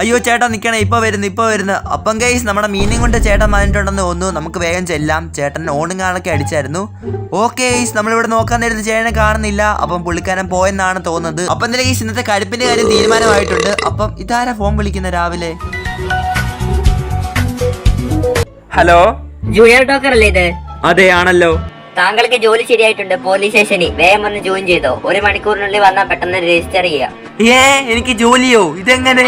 അയ്യോ ചേട്ടാ നിൽക്കണേ ഇപ്പോൾ വരുന്നു ഇപ്പോൾ വരുന്നു. അപ്പം ഗൈസ് നമ്മുടെ മീനിങ് കൊണ്ട് ചേട്ടൻ വന്നിട്ടുണ്ടെന്ന് തോന്നുന്നു. നമുക്ക് വേഗം ചെല്ലാം. ചേട്ടൻ ഓണും കാണൊക്കെ അടിച്ചായിരുന്നു. ഓക്കെ ഗൈസ് നമ്മളിവിടെ നോക്കാൻ നേരത്ത് ചേട്ടനെ കാണുന്നില്ല. അപ്പം പുള്ളിക്കാരൻ പോയെന്നാണ് തോന്നുന്നത്. അപ്പം എന്തായാലും ഗൈസ് ഇന്നത്തെ കരുപ്പിന്റെ കാര്യം തീരുമാനമായിട്ടുണ്ട്. അപ്പം ഇതാരാ ഫോൺ വിളിക്കുന്ന രാവിലെ? ഹലോ ജൂനിയർ ടോക്കർ അല്ലേ ഇത്? അതെ ആണല്ലോ. താങ്കൾക്ക് ജോലി ശരിയായിട്ടുണ്ട് പോലീസ് സ്റ്റേഷനിൽ വേഗം വന്ന് ജോയിൻ ചെയ്തോ. ഒരു മണിക്കൂറിനുള്ളിൽ വന്നാൽ പെട്ടെന്ന് രജിസ്റ്റർ ചെയ്യാം. ഏ എനിക്ക് ജോലിയോ? ഇതെങ്ങനെ?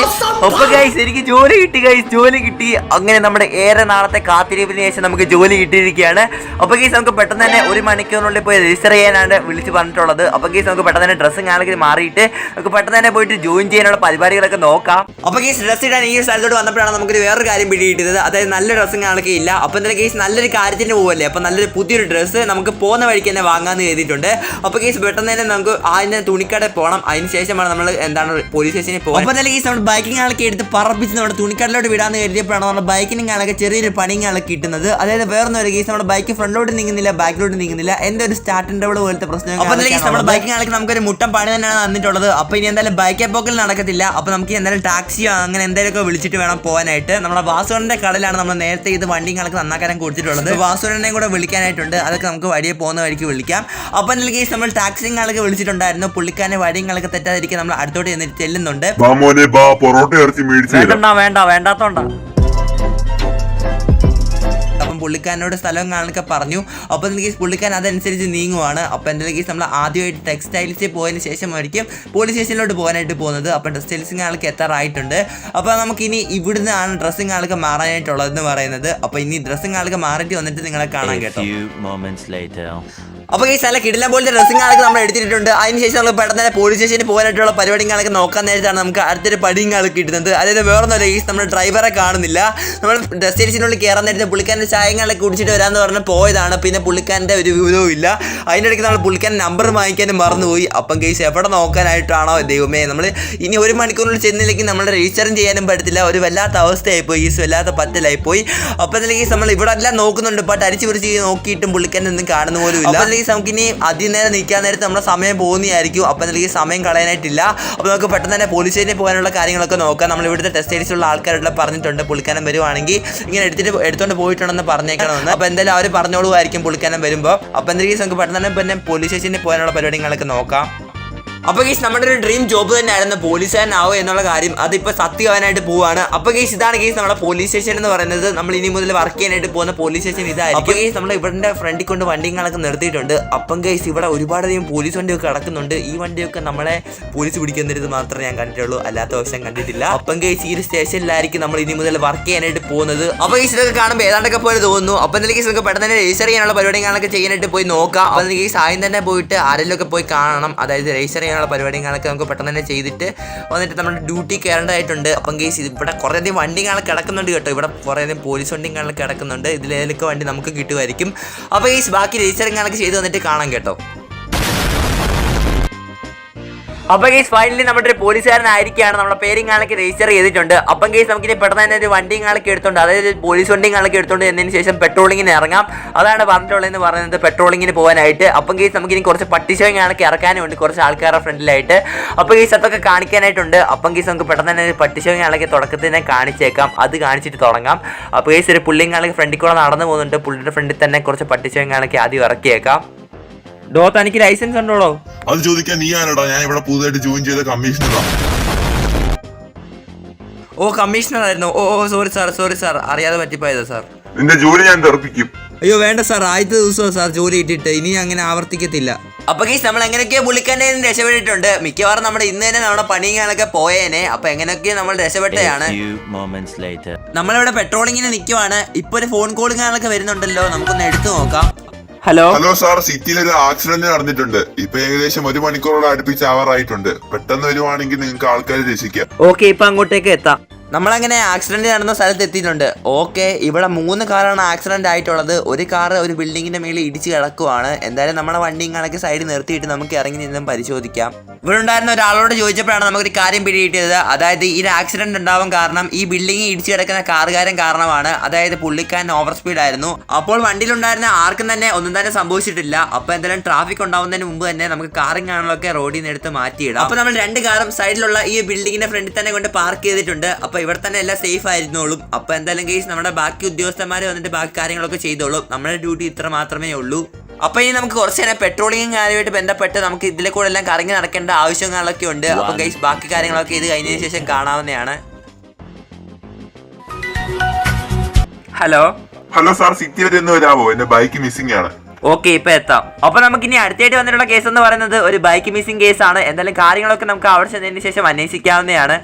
ഒപ്പ ഗൈസ് എനിക്ക് ജോലി കിട്ടി ഗൈസ് ജോലി കിട്ടി. അങ്ങനെ നമ്മുടെ ഏറെ നാളത്തെ കാത്തിരിപ്പിന് ശേഷം നമുക്ക് ജോലി കിട്ടിയിരിക്കുകയാണ്. അപ്പൊ ഗൈസ് നമുക്ക് പെട്ടെന്ന് തന്നെ ഒരു മണിക്കൂറിനുള്ളിൽ പോയി രജിസ്റ്റർ ചെയ്യാനാണ് വിളിച്ച് പറഞ്ഞിട്ടുള്ളത്. അപ്പൊ ഗൈസ് നമുക്ക് പെട്ടെന്ന് തന്നെ ഡ്രസ്സും ആണെങ്കിൽ മാറിയിട്ട് നമുക്ക് പെട്ടെന്ന് തന്നെ പോയിട്ട് ജോയിൻ ചെയ്യാനുള്ള പരിപാടികളൊക്കെ നോക്കാം. അപ്പൊ ഗൈസ് ഡ്രസ്സ് ഇടാൻ ഈ ഒരു സ്ഥലത്തോട്ട് വന്നപ്പോഴാണ് നമുക്ക് വേറൊരു കാര്യം പിടിയിട്ടത് അതായത് നല്ല ഡ്രസ്സും ഇല്ല. അപ്പൊ എന്തായാലും ഗൈസ് നല്ലൊരു കാര്യത്തിന് പോവല്ലേ? അപ്പൊ നല്ലൊരു പുതിയൊരു ഡ്രസ്സ് നമുക്ക് പോകുന്ന വഴിക്ക് തന്നെ വാങ്ങാമെന്ന് കരുതിയിട്ടുണ്ട്. അപ്പോൾ കേസ് പെട്ടെന്ന് തന്നെ നമുക്ക് ആദ്യം തുണിക്കടയിൽ പോകണം അതിന് ശേഷമാണ് നമ്മൾ എന്താണ് പോലീസ് സ്റ്റേഷനിൽ പോകുന്നത് അപ്പോൾ തന്നെ കേസ് നമ്മുടെ ബൈക്കിംഗ് ആളൊക്കെ എടുത്ത് പറപ്പിച്ച് നമ്മുടെ തുണിക്കടലോട്ട് വിടാമെന്ന് കരുതിയപ്പോഴാണ് നമ്മുടെ ബൈക്കിംഗ് ആളൊക്കെ ചെറിയൊരു പണിങ് ആളൊക്കെ കിട്ടുന്നത്. അതായത് വേറെ ഒരു കേസ് നമ്മുടെ ബൈക്ക് ഫ്രണ്ടിലോട്ട് നീങ്ങുന്നില്ല ബാക്കിലോട്ട് നീങ്ങുന്നില്ല. എന്തൊരു ഒരു സ്റ്റാർട്ടിന്റെ അവിടെ പോലത്തെ പ്രശ്നം അപ്പോൾ തന്നെ കേസ് നമ്മുടെ ബൈക്കിംഗ് ആൾക്ക് നമുക്കൊരു മുട്ടം പണി തന്നെയാണ് തന്നിട്ടുള്ളത്. അപ്പോൾ ഇനി എന്തായാലും ബൈക്ക് പോക്കൽ നടക്കത്തില്ല. അപ്പോൾ നമുക്ക് എന്തായാലും ടാക്സിയോ അങ്ങനെ എന്തെങ്കിലുമൊക്കെ വിളിച്ചിട്ട് വേണം പോകാനായിട്ട്. നമ്മുടെ വാസുവിന്റെ കടലാണ് നമ്മൾ നേരത്തെ ഇത് വണ്ടിയും കണക്ക് നന്നാക്കാൻ കൊടുത്തിട്ടുള്ളത് വാസുവിനെ കൂടെ വിളിക്കാനായിട്ടുണ്ട്. അതൊക്കെ നമുക്ക് വഴിയെ പോകുന്ന വഴിക്ക് വിളിക്കാം. അപ്പം എന്തായാലും കേസ് നമ്മൾ ടാക്സിയും ആളൊക്കെ വിളിച്ചിട്ടുണ്ടായിരുന്നു. പുള്ളിക്കാരനെ വഴിയും ആളൊക്കെ തെറ്റാതിരിക്കാൻ നമ്മൾ അടുത്തോട്ട് ചെന്നിട്ട് ചെല്ലുന്നുണ്ട്. വേണ്ട വേണ്ടാത്തോണ്ടാ. അപ്പം പുള്ളിക്കാരനോട് സ്ഥലം കാണാനൊക്കെ പറഞ്ഞു. അപ്പോൾ എനിക്ക് പുള്ളിക്കാരൻ അതനുസരിച്ച് നീങ്ങുവാണ്. അപ്പോൾ എന്റെ കേസ് നമ്മൾ ആദ്യമായിട്ട് ടെക്സ്റ്റൈൽസിൽ പോയതിന് ശേഷമായിരിക്കും പോലീസ് സ്റ്റേഷനിലോട്ട് പോകാനായിട്ട് പോകുന്നത്. അപ്പോൾ ടെക്സ്റ്റൈൽസിങ് ആൾക്ക് എത്താറായിട്ടുണ്ട്. അപ്പോൾ നമുക്കിനി ഇവിടുന്ന് ആണ് ഡ്രസ്സിങ് ആൾക്ക് മാറാനായിട്ടുള്ളതെന്ന് പറയുന്നത്. അപ്പോൾ ഇനി ഡ്രസ്സിങ് ആൾക്ക് മാറിയിട്ട് വന്നിട്ട് നിങ്ങളെ കാണാൻ കേട്ടോ. അപ്പോൾ ഈ സ്ഥലം കിടിലം പോലത്തെ ഡ്രസ്സിംഗ് ആളൊക്കെ നമ്മൾ എടുത്തിട്ടുണ്ട്. അതിനുശേഷം നമ്മൾ പെട്ടെന്ന് തന്നെ പോലീസ് സ്റ്റേഷനിൽ പോകാനായിട്ടുള്ള പരിപാടികളൊക്കെ നോക്കാൻ നേരത്താണ് നമുക്ക് അടുത്തൊരു പടിയും കാലം കിട്ടുന്നത്. അതായത് വേറൊന്നുമല്ല ഈ നമ്മൾ ഡ്രൈവറെ കാണുന്നില്ല. നമ്മൾ ഡ്രസ് സ്റ്റേഷനുള്ളിൽ കയറാൻ നേരത്തെ പുള്ളിക്കാരന്റെ ചായങ്ങളൊക്കെ കുടിച്ചിട്ട് വരാമെന്ന് പറഞ്ഞ് പോയതാണ്. പിന്നെ പുള്ളിക്കാരന്റെ ഒരു വിവരവും ഇല്ല. അതിന്റെ ഇടയ്ക്ക് നമ്മൾ പുള്ളിക്കാരൻ നമ്പർ വാങ്ങിക്കാനും മറന്നുപോയി. അപ്പം കേസ് എവിടെ നോക്കാനായിട്ടാണോ ദൈവമേ? നമ്മൾ ഇനി ഒരു മണിക്കൂറിൽ ചെന്നില്ലെങ്കിൽ നമ്മൾ രജിസ്റ്ററും ചെയ്യാനും പറ്റത്തില്ല. ഒരു വല്ലാത്ത അവസ്ഥയായിപ്പോയി ഈ വല്ലാത്ത പറ്റലായിപ്പോയി അപ്പോൾ അതിലേക്ക് നമ്മൾ ഇവിടെ എല്ലാം നോക്കുന്നുണ്ട്. ബട്ട് അരിച്ചു പിടിച്ച് നോക്കിയിട്ടും പുള്ളിക്കാരൻ ഒന്നും കാണുന്ന പോലും ഇല്ല. അപ്പോൾ അല്ലെങ്കിൽ നമുക്ക് ഇനി അധികം നേരം നിൽക്കാൻ നേരത്ത് നമ്മുടെ സമയം പോകുന്നതായിരിക്കും. അപ്പോൾ അല്ലെങ്കിൽ സമയം കളയാനായിട്ടില്ല. അപ്പോൾ നമുക്ക് പെട്ടെന്ന് തന്നെ പോലീസ് സ്റ്റേഷനിൽ പോകാനുള്ള കാര്യങ്ങളൊക്കെ നോക്കാം. നമ്മൾ ഇവിടുത്തെ ടെസ്റ്റ് ഏരിയസിലുള്ള ആൾക്കാരുടെ പറഞ്ഞിട്ടുണ്ട്. പുളിക്കാനം വരുവാണെങ്കിൽ ഇങ്ങനെ എടുത്തിട്ട് എടുത്തുകൊണ്ട് പോയിട്ടുണ്ടെന്ന് പറഞ്ഞേക്കണമെന്ന്. അപ്പോൾ എന്തായാലും അവർ പറഞ്ഞോളുമായിരിക്കും പുളിക്കാനം വരുമ്പോൾ അപ്പോൾ എന്തെങ്കിലും നമുക്ക് പെട്ടെന്ന് തന്നെ പിന്നെ പോലീസ് സ്റ്റേഷനിൽ പോകാനുള്ള പരിപാടികളൊക്കെ നോക്കാം. അപ്പൊ കേസ് നമ്മുടെ ഒരു ഡ്രീം ജോബ് തന്നെയായിരുന്നു പോലീസുകാരനാവുക എന്നുള്ള കാര്യം. അതിപ്പോ സത്യമാവാനായിട്ട് പോവാണ്. അപ്പൊ കേസ് ഇതാണ് കേസ് നമ്മുടെ പോലീസ് സ്റ്റേഷൻ എന്ന് പറയുന്നത്. നമ്മൾ ഇനി മുതൽ വർക്ക് ചെയ്യാനായിട്ട് പോകുന്ന പോലീസ് സ്റ്റേഷൻ ഇതായിരിക്കും. അപ്പൊ കേസ് നമ്മൾ ഇവിടെ ഫ്രണ്ടിൽ കൊണ്ട് വണ്ടികളൊക്കെ നിർത്തിയിട്ടുണ്ട്. അപ്പം കേസ് ഇവിടെ ഒരുപാടധികം പോലീസ് വണ്ടിയൊക്കെ കിടക്കുന്നുണ്ട്. ഈ വണ്ടിയൊക്കെ നമ്മളെ പോലീസ് പിടിക്കുന്നത് മാത്രമേ ഞാൻ കണ്ടിട്ടുള്ളൂ. അല്ലാത്ത ദിവസം കണ്ടിട്ടില്ല. അപ്പം കേസ് ഈ ഒരു സ്റ്റേഷനിലായിരിക്കും നമ്മൾ ഇനി മുതൽ വർക്ക് ചെയ്യാനായിട്ട് പോകുന്നത്. അപ്പൊ കേസ് ഇതൊക്കെ കാണുമ്പോൾ ഏതാണ്ടൊക്കെ പോലെ തോന്നുന്നു. അപ്പൊ എന്തെങ്കിലും കേസ് നമുക്ക് പെട്ടെന്ന് തന്നെ രജിസ്റ്റർ ചെയ്യാനുള്ള പരിപാടികളൊക്കെ ചെയ്യാനായിട്ട് പോയി നോക്കാം. അപ്പൊ കേസ് ആദ്യം തന്നെ പോയിട്ട് ആരെങ്കിലും ഒക്കെ പോയി കാണണം. അതായത് രജിസ്റ്റർ ചെയ്യാനുള്ള കാണൊക്കെ നമുക്ക് പെട്ടെന്ന് തന്നെ ചെയ്തിട്ട് വന്നിട്ട് നമ്മുടെ ഡ്യൂട്ടി കയറേണ്ടതായിട്ടുണ്ട് അപ്പം കേസ് ഇവിടെ കുറേ അധികം വണ്ടികളൊക്കെ കിടക്കുന്നുണ്ട് കേട്ടോ. ഇവിടെ കുറേ അധികം പോലീസ് വണ്ടികളൊക്കെ കിടക്കുന്നുണ്ട്. ഇതിലേതൊക്കെ വണ്ടി നമുക്ക് കിട്ടുമായിരിക്കും. അപ്പോൾ കേസ് ബാക്കി രജിസ്റ്ററിങ്ങളൊക്കെ ചെയ്ത് വന്നിട്ട് കാണാം കേട്ടോ. അപ്പം കേസ് ഫൈനലി നമ്മുടെ ഒരു പോലീസുകാരനായിരിക്കുകയാണ് നമ്മുടെ പേരും കാണിക്ക് രജിസ്റ്റർ ചെയ്തിട്ടുണ്ട്. അപ്പം കേസ് നമുക്ക് ഇനി പെട്ടെന്ന് തന്നെ ഒരു വണ്ടിയും കാണിക്ക് എടുത്തോണ്ട് അതായത് പോലീസ് വണ്ടിയും കാണിക്ക് എടുത്തോണ്ട് എന്നതിന് ശേഷം പെട്രോളിങ്ങിന് ഇറങ്ങാം. അതാണ് പറഞ്ഞിട്ടുള്ളതെന്ന് പറയുന്നത് പെട്രോളിങ്ങിന് പോകാനായിട്ട്. അപ്പം കേസ് നമുക്കിനി കുറച്ച് പട്ടിശോയും കാണിക്ക് ഇറക്കാനും ഉണ്ട് കുറച്ച് ആൾക്കാരുടെ ഫ്രണ്ടിലായിട്ട്. അപ്പം കേസ് അതൊക്കെ കാണിക്കാനായിട്ടുണ്ട്. അപ്പം കേസ് നമുക്ക് പെട്ടെന്ന് തന്നെ ഒരു പട്ടിശോയും കാണിക്ക് തുടക്കത്തിൽ തന്നെ കാണിച്ചേക്കാം. അത് കാണിച്ചിട്ട് തുടങ്ങാം. അപ്പോൾ കേസ് ഒരു പുള്ളിയും കാണിക്ക് ഫ്രണ്ടിൽ കൂടെ നടന്നു പോകുന്നുണ്ട്. പുള്ളിയുടെ ഫ്രണ്ടിൽ തന്നെ കുറച്ച് പട്ടിശോയും കാണിക്ക് ആദ്യം ഇറക്കിയേക്കാം. ഡോ തനിക്ക് ലൈസൻസ് ഉണ്ടോളോ അത് ചോദിക്കാൻ നീ ആരടാ? ഞാൻ ഇവിടെ പുതുതായിട്ട് ജോയിൻ ചെയ്ത കമ്മീഷണറാ ഓ കമ്മീഷണർ ആയിരുന്നു. ഓ ഓ സോറി സാർ സോറി സാർ അറിയാതെ പറ്റിപ്പോയതാ സാർ നിന്റെ ജോലി ഞാൻ തെറപ്പിക്കും. അയ്യോ വേണ്ട സാർ ആദ്യത്തെ ദിവസമാണ് സാർ ജോലി ഇട്ടിട്ട്. ഇനി അങ്ങനെ ആവർത്തിക്കത്തില്ല. അപ്പൊ ഗീസ് നമ്മൾ എങ്ങനെയൊക്കെയോ പുള്ളിക്കാരനെ രക്ഷപ്പെട്ടിട്ടുണ്ട്. മിക്കവാറും നമ്മുടെ ഇന്ന് തന്നെ നമ്മുടെ പണികളൊക്കെ പോയേനെ. അപ്പൊ എങ്ങനെയൊക്കെയോ നമ്മൾ later. നമ്മളിവിടെ പെട്രോളിങ്ങിന് നിൽക്കുവാണ് ഇപ്പൊ ഒരു ഫോൺ കോളുകളൊക്കെ വരുന്നുണ്ടല്ലോ. നമുക്കൊന്ന് എടുത്തു നോക്കാം. ഹലോ ഹലോ സാർ സിറ്റിയിൽ ഒരു ആക്സിഡന്റ് നടന്നിട്ടുണ്ട്. ഇപ്പൊ ഏകദേശം ഒരു മണിക്കൂറോളം അടുപ്പിച്ച് ആവാറായിട്ടുണ്ട് പെട്ടെന്ന് വരുവാണെങ്കിൽ നിങ്ങൾക്ക് ആൾക്കാരെ രക്ഷിക്കാം. ഓക്കെ ഇപ്പൊ അങ്ങോട്ടേക്ക് എത്താം. നമ്മളങ്ങനെ ആക്സിഡന്റ് നടന്ന സ്ഥലത്ത് എത്തിയിട്ടുണ്ട്. ഓക്കെ ഇവിടെ മൂന്ന് കാറാണ് ആക്സിഡന്റ് ആയിട്ടുള്ളത്. ഒരു കാർ ഒരു ബിൽഡിങ്ങിന്റെ മേളിൽ ഇടിച്ച് കിടക്കുവാണ്. എന്തായാലും നമ്മുടെ വണ്ടി കണക്ക് സൈഡിൽ നിർത്തിയിട്ട് നമുക്ക് ഇറങ്ങി നിന്നും പരിശോധിക്കാം. ഇവിടെ ഉണ്ടായിരുന്ന ഒരാളോട് ചോദിച്ചപ്പോഴാണ് നമുക്കൊരു കാര്യം പിടികിട്ടിയത്. അതായത് ഈ ഒരു ആക്സിഡന്റ് ഉണ്ടാവാൻ കാരണം ഈ ബിൽഡിംഗ് ഇടിച്ചു കിടക്കുന്ന കാറുകാരൻ കാരണമാണ്. അതായത് പുള്ളിക്കാരൻ ഓവർ സ്പീഡ് ആയിരുന്നു. അപ്പോൾ വണ്ടിയിലുണ്ടായിരുന്ന ആർക്കും തന്നെ ഒന്നും തന്നെ സംഭവിച്ചിട്ടില്ല. അപ്പോൾ എന്തായാലും ട്രാഫിക് ഉണ്ടാവുന്നതിന് മുമ്പ് തന്നെ നമുക്ക് കാറും കാണലൊക്കെ റോഡിൽ നിന്ന് എടുത്ത് മാറ്റിയിടാം. അപ്പോൾ നമ്മൾ രണ്ട് കാറും സൈഡിലുള്ള ഈ ബിൽഡിങ്ങിന്റെ ഫ്രണ്ടിൽ തന്നെ കൊണ്ട് പാർക്ക് ചെയ്തിട്ടുണ്ട്. അപ്പൊ ഇവിടെ തന്നെ എല്ലാം സേഫ് ആയിരുന്നോളും. അപ്പൊ എന്തായാലും കേസ് നമ്മുടെ ബാക്കി ഉദ്യോഗസ്ഥന്മാർ വന്നിട്ട് ബാക്കി കാര്യങ്ങളൊക്കെ ചെയ്തോളും. നമ്മുടെ ഡ്യൂട്ടി ഇത്ര മാത്രമേ ഉള്ളൂ. അപ്പൊ ഇനി നമുക്ക് കുറച്ച് നേരം പെട്രോളിംഗ് കാര്യമായിട്ട് ബന്ധപ്പെട്ട് നമുക്ക് ഇതിലെ കൂടെ എല്ലാം കറങ്ങി നടക്കേണ്ട ആവശ്യങ്ങളൊക്കെ ഉണ്ട്. അപ്പൊ ഗൈസ് ബാക്കി കാര്യങ്ങളൊക്കെ ഇത് കഴിഞ്ഞതിന് ശേഷം കാണാവുന്നതാണ്. ഹലോ ഹലോ സാർ സിറ്റി ഒന്ന് വരാമോ എന്റെ ബൈക്ക് മിസ്സിംഗ് ആണ്. ഓക്കെ ഇപ്പൊ എത്താം. അപ്പൊ നമുക്ക് ഇനി അടുത്തായിട്ട് വന്നിട്ടുള്ള കേസ് എന്ന് പറയുന്നത് ഒരു ബൈക്ക് മിസ്സിംഗ് കേസ് ആണ്. എന്തായാലും കാര്യങ്ങളൊക്കെ നമുക്ക് അവിടെ ചെന്നതിന് ശേഷം അന്വേഷിക്കാവുന്നതാണ്.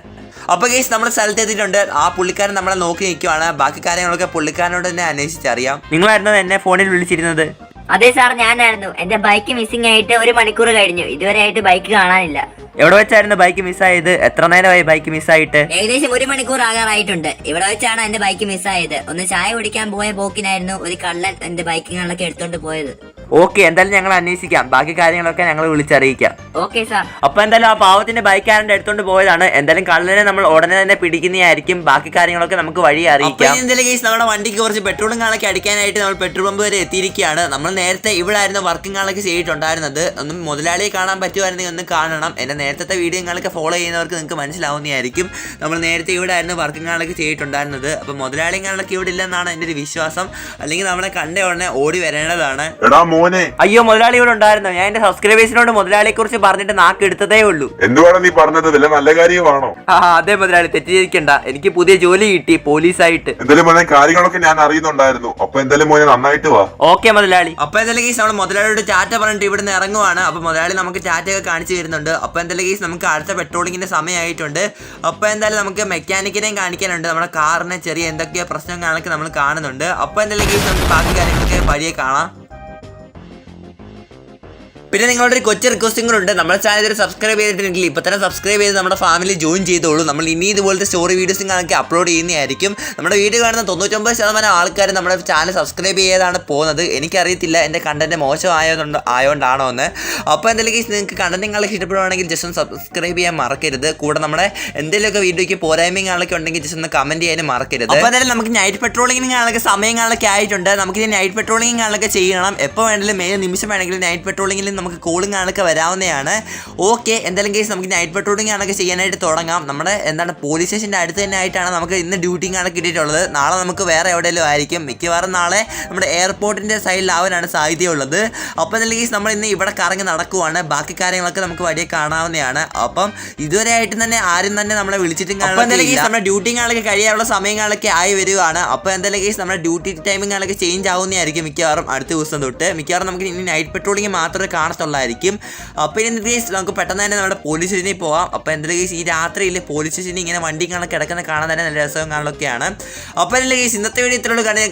അപ്പൊ കേസ് നമ്മൾ സ്ഥലത്ത് എത്തിയിട്ടുണ്ട്. ആ പുള്ളിക്കാരൻ നമ്മളെ നോക്കി നിൽക്കുവാണ്. ബാക്കി കാര്യങ്ങളൊക്കെ പുള്ളിക്കാരനോട് തന്നെ അന്വേഷിച്ചറിയാം നിങ്ങളായിരുന്നു എന്നെ ഫോണിൽ വിളിച്ചിരുന്നത്. അതെ സാർ ഞാനായിരുന്നു. എന്റെ ബൈക്ക് മിസ്സിംഗ് ആയിട്ട് ഒരു മണിക്കൂർ കഴിഞ്ഞു. ഇതുവരെ ആയിട്ട് ബൈക്ക് കാണാനില്ല. എവിടെ വെച്ചായിരുന്നു ബൈക്ക് മിസ്സായത് എത്ര നേരമായി ബൈക്ക് മിസ്സായിട്ട് ഏകദേശം ഒരു മണിക്കൂർ ആകാറായിട്ടുണ്ട്. ഇവിടെ വെച്ചാണ് എന്റെ ബൈക്ക് മിസ്സായത് ഒന്ന് ചായ കുടിക്കാൻ പോയ പോക്കിനായിരുന്നു ഒരു കള്ളൻ എന്റെ ബൈക്കുകളൊക്കെ എടുത്തോണ്ട് പോയത്. ഓക്കെ എന്തായാലും ഞങ്ങൾ അന്വേഷിക്കാം. ബാക്കി കാര്യങ്ങളൊക്കെ ഞങ്ങൾ വിളിച്ചറിയിക്കാം. Okay sir. അപ്പൊ എന്തായാലും ആ പാവത്തിന്റെ ബൈക്കാരന്റെ എടുത്തോണ്ട് പോയതാണ്. എന്തായാലും കള്ളനെ നമ്മൾ ഉടനെ തന്നെ പിടിക്കുന്നതായിരിക്കും. ബാക്കി കാര്യങ്ങളൊക്കെ നമുക്ക് വഴി അറിയിക്കാം. എന്തായാലും കേസ് നമ്മുടെ വണ്ടിക്ക് കുറച്ച് പെട്രോളും കാണൊക്കെ അടിക്കാനായിട്ട് നമ്മൾ പെട്രോൾ പമ്പ് വരെ എത്തിയിരിക്കുകയാണ്. നമ്മൾ നേരത്തെ ഇവിടെ ആയിരുന്നു വർക്കിംഗ് കാളൊക്കെ ചെയ്തിട്ടുണ്ടായിരുന്നത്. ഒന്നും മുതലാളിയെ കാണാൻ പറ്റുമായിരുന്നെങ്കിൽ ഒന്ന് കാണണം. എന്റെ നേരത്തെ വീഡിയോ കാളൊക്കെ ഫോളോ ചെയ്യുന്നവർക്ക് നിങ്ങൾക്ക് മനസ്സിലാവുന്നതായിരിക്കും. നമ്മൾ നേരത്തെ ഇവിടെ ആയിരുന്നു വർക്കിംഗ് കാളൊക്കെ ചെയ്തിട്ടുണ്ടായിരുന്നത്. അപ്പൊ മുതലാളി കാളൊക്കെ ഇവിടെ ഇല്ലെന്നാണ് എന്റെ ഒരു വിശ്വാസം. അല്ലെങ്കിൽ നമ്മളെ കണ്ട ഉടനെ ഓടി വരേണ്ടതാണ്. എടാ മോനെ. അയ്യോ മുതലാളി ഇവിടെ ഉണ്ടായിരുന്നു? ഞാൻ എന്റെ സബ്സ്ക്രൈബേഴ്സിനോട് മുതലാളിയെ കുറിച്ച് പറഞ്ഞിട്ട് നാക്ക് എടുത്തതേ ഉള്ളൂ. എന്തുവാണ് നീ പറഞ്ഞത്? വല്ല നല്ല കാര്യമാണോ? ആ അതെ മുതലാളി തെറ്റിദ്ധരിക്കണ്ട. എനിക്ക് പുതിയ ജോലി കിട്ടി പോലീസായിട്ട്. എന്തായാലും മോനെ കാര്യങ്ങളൊക്കെ ഞാൻ അറിയുന്നുണ്ടായിരുന്നു. അപ്പൊ എന്തായാലും മോനെ നന്നായിട്ട് വാ. ഓക്കെ മുതലാളി. അപ്പൊ എന്തായാലും കേസ് നമ്മൾ മുതലാളിയോട് ചാറ്റ പറഞ്ഞിട്ട് ഇവിടുന്ന് ഇറങ്ങുവാണ്. അപ്പൊ മുതലാളി നമുക്ക് ചാറ്റൊക്കെ കാണിച്ചു തരുന്നുണ്ട്. അപ്പൊ എന്തായാലും കേസ് നമുക്ക് അടുത്ത പെട്രോളിങ്ങിന്റെ സമയമായിട്ടുണ്ട്. അപ്പൊ എന്തായാലും നമുക്ക് മെക്കാനിക്കിനെയും കാണിക്കാനുണ്ട്. നമ്മുടെ കാറിന് ചെറിയ എന്തൊക്കെയോ പ്രശ്നങ്ങളൊക്കെ നമ്മൾ കാണുന്നുണ്ട്. അപ്പൊ എന്തായാലും കേസ് നമുക്ക് ബാക്കി കാര്യങ്ങളൊക്കെ വഴിയെ കാണാം. പിന്നെ നിങ്ങളുടെ ഒരു കൊച്ചു റിക്വസ്റ്റും കൂടെ ഉണ്ട്. നമ്മുടെ ചാനൽ ഒരു സബ്സ്ക്രൈബ് ചെയ്തിട്ടുണ്ടെങ്കിൽ ഇപ്പോൾ തന്നെ സബ്സ്ക്രൈബ് ചെയ്ത് നമ്മുടെ ഫാമിലി ജോയിൻ ചെയ്തോളൂ. നമ്മൾ ഇനി ഇതുപോലത്തെ സ്റ്റോറി വീഡിയോസും കാണാൻ അപ്ലോഡ് ചെയ്യുന്നതായിരിക്കും. നമ്മുടെ വീഡിയോ കാണുന്ന തൊണ്ണൂറ്റൊമ്പത് ശതമാനം ആൾക്കാർ നമ്മുടെ ചാനൽ സബ്സ്ക്രൈബ് ചെയ്താണ് പോകുന്നത്. എനിക്കറിയത്തില്ല എന്റെ കണ്ടന്റ് മോശമായതുകൊണ്ട് ആയതുകൊണ്ടാണോ എന്ന്. അപ്പോൾ എന്തെങ്കിലും നിങ്ങൾക്ക് കണ്ടന്റുകളൊക്കെ ഇഷ്ടപ്പെടുവാണെങ്കിൽ ജസ്റ്റ് ഒന്ന് സബ്സ്ക്രൈബ് ചെയ്യാൻ മറക്കരുത്. കൂടെ നമ്മുടെ എന്തെങ്കിലുമൊക്കെ വീഡിയോയ്ക്ക് പോരായ്മയും പോരായ്മകളൊക്കെ ഉണ്ടെങ്കിൽ ജസ്റ്റ് ഒന്ന് കമന്റ് ചെയ്യാനും മറക്കരുത്. അപ്പോൾ എന്തായാലും നമുക്ക് നൈറ്റ് പെട്രോളിങ്ങിനൊക്കെ സമയങ്ങളൊക്കെ ആയിട്ടുണ്ട്. നമുക്ക് നൈറ്റ് പെട്രോളിങ്ങിനൊക്കെ ചെയ്യണം. എപ്പോൾ വേണമെങ്കിലും ഏത് നിമിഷം വേണമെങ്കിലും നൈറ്റ് പെട്രോളിങ്ങിൽ നമുക്ക് കൂളിംഗ് ആണൊക്കെ വരാവുന്നതാണ്. ഓക്കെ എന്തായാലും കേസ് നമുക്ക് നൈറ്റ് പെട്രോളിംഗ് ആണൊക്കെ ചെയ്യാനായിട്ട് തുടങ്ങാം. നമ്മുടെ എന്താണ് പോലീസ് സ്റ്റേഷന്റെ അടുത്ത് തന്നെ ആയിട്ടാണ് നമുക്ക് ഇന്ന് ഡ്യൂട്ടിങ് ആണ് കിട്ടിയിട്ടുള്ളത്. നാളെ നമുക്ക് വേറെ എവിടെയെങ്കിലും ആയിരിക്കും. മിക്കവാറും നാളെ നമ്മുടെ എയർപോർട്ടിന്റെ സൈഡിലാവാനാണ് സാധ്യതയുള്ളത്. അപ്പോൾ എന്തായാലും കേസ് നമ്മൾ ഇന്ന് ഇവിടെ കറങ്ങി നടക്കുവാണ്. ബാക്കി കാര്യങ്ങളൊക്കെ നമുക്ക് വഴിയെ കാണാവുന്നതാണ്. അപ്പം ഇതുവരെ ആയിട്ട് തന്നെ ആരും തന്നെ നമ്മളെ വിളിച്ചിട്ടും കാണുന്നില്ല കേസ് നമ്മുടെ ഡ്യൂട്ടി കാണൊക്കെ കഴിയാനുള്ള സമയങ്ങളൊക്കെ ആയി വരുവാണ്. അപ്പോൾ എന്തായാലും കേസ് നമ്മുടെ ഡ്യൂട്ടി ടൈമിങ്ങാളൊക്കെ ചേഞ്ച് ആവുന്നതായിരിക്കും മിക്കവാറും അടുത്ത ദിവസം തൊട്ട്. മിക്കവാറും നമുക്ക് ഇനി നൈറ്റ് പെട്രോളിംഗ് മാത്രമേ കാണത്തുള്ളായിരിക്കും അപ്പോൾ ഇനി കേസ് നമുക്ക് പെട്ടെന്ന് തന്നെ നമ്മുടെ പോലീസ് സ്റ്റേഷനിൽ പോവാം അപ്പോൾ എന്തായാലും കേസ് ഈ രാത്രിയിൽ പോലീസ് സ്റ്റേഷനിൽ ഇങ്ങനെ വണ്ടി കാണാൻ കിടക്കുന്ന കാണാൻ തന്നെ നല്ല രസവും കാണലൊക്കെയാണ് അപ്പോൾ എന്തായാലും കേസ് ഇന്നത്തെ വീഡിയോ ഇത്രയുള്ള കാണുക